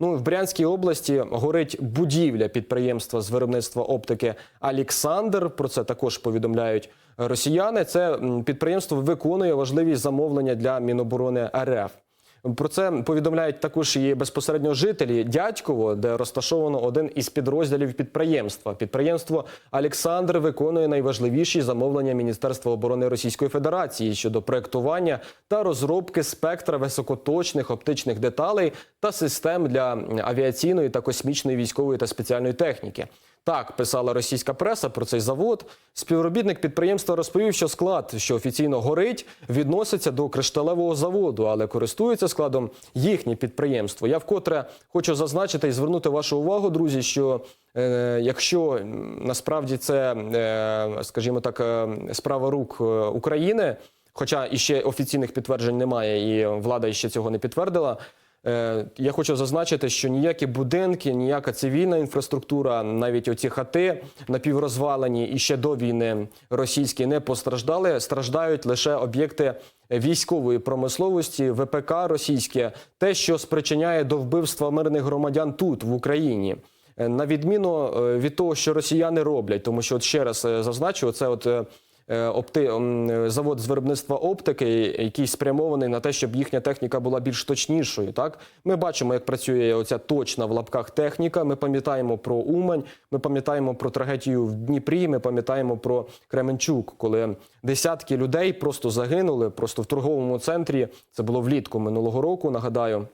Ну в Брянській області горить будівля підприємства з виробництва оптики Аліксандр. Про це також повідомляють росіяни. Це підприємство виконує важливі замовлення для Міноборони РФ. Про це повідомляють також і безпосередньо жителі Дядьково, де розташовано один із підрозділів підприємства. Підприємство Олександр виконує найважливіші замовлення Міністерства оборони Російської Федерації щодо проектування та розробки спектра високоточних оптичних деталей та систем для авіаційної та космічної військової та спеціальної техніки. Так писала російська преса про цей завод. Співробітник підприємства розповів, що склад, що офіційно горить, відноситься до кришталевого заводу, але користується складом їхнє підприємство. Я вкотре хочу зазначити і звернути вашу увагу, друзі, що е, якщо насправді це, е, скажімо так, е, справа рук е, України, хоча іще офіційних підтверджень немає, і влада іще цього не підтвердила. Е, Я хочу зазначити, що ніякі будинки, ніяка цивільна інфраструктура, навіть оці хати напіврозвалені і ще до війни російські не постраждали. Страждають лише об'єкти військової промисловості, ВПК російське, те, що спричиняє до вбивства мирних громадян тут, в Україні. Е, На відміну е, від того, що росіяни роблять, тому що от ще раз зазначу, це от. Е, Опти е, завод з виробництва оптики, який спрямований на те, щоб їхня техніка була більш точнішою. Так ми бачимо, як працює оця точна в лапках техніка. Ми пам'ятаємо про Умань, ми пам'ятаємо про трагедію в Дніпрі. Ми пам'ятаємо про Кременчук, коли десятки людей просто загинули, просто в торговому центрі. Це було влітку минулого року. Нагадаю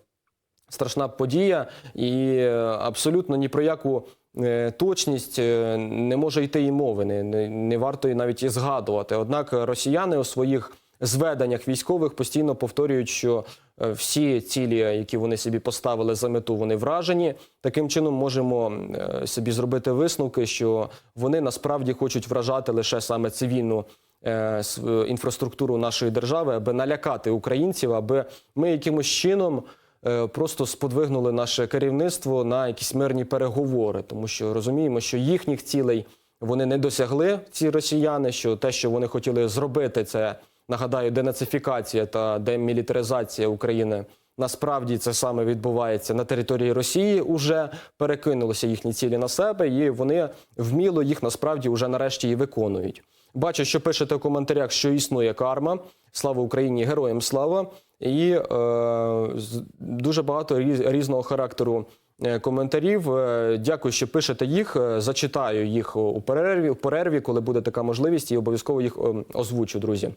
страшна подія, і е, абсолютно ні про яку е, точність е, не може йти і мови, не, не, не варто і навіть і згадувати. Однак росіяни у своїх зведеннях військових постійно повторюють, що всі цілі, які вони собі поставили за мету, вони вражені. Таким чином можемо собі зробити висновки, що вони насправді хочуть вражати лише саме цивільну інфраструктуру нашої держави, аби налякати українців, аби ми якимось чином просто сподвигнули наше керівництво на якісь мирні переговори, тому що розуміємо, що їхніх цілей вони не досягли, ці росіяни. Що те, що вони хотіли зробити, це нагадаю, денацифікація та демілітаризація України. Насправді це саме відбувається на території Росії. Уже перекинулися їхні цілі на себе, і вони вміло їх насправді вже нарешті і виконують. Бачу, що пишете в коментарях, що існує карма. Слава Україні, героям слава! І е, дуже багато різ- різного характеру е, коментарів. Е, Дякую, що пишете їх. Е, Зачитаю їх у перерві, у перерві, коли буде така можливість, і обов'язково їх е, озвучу, друзі.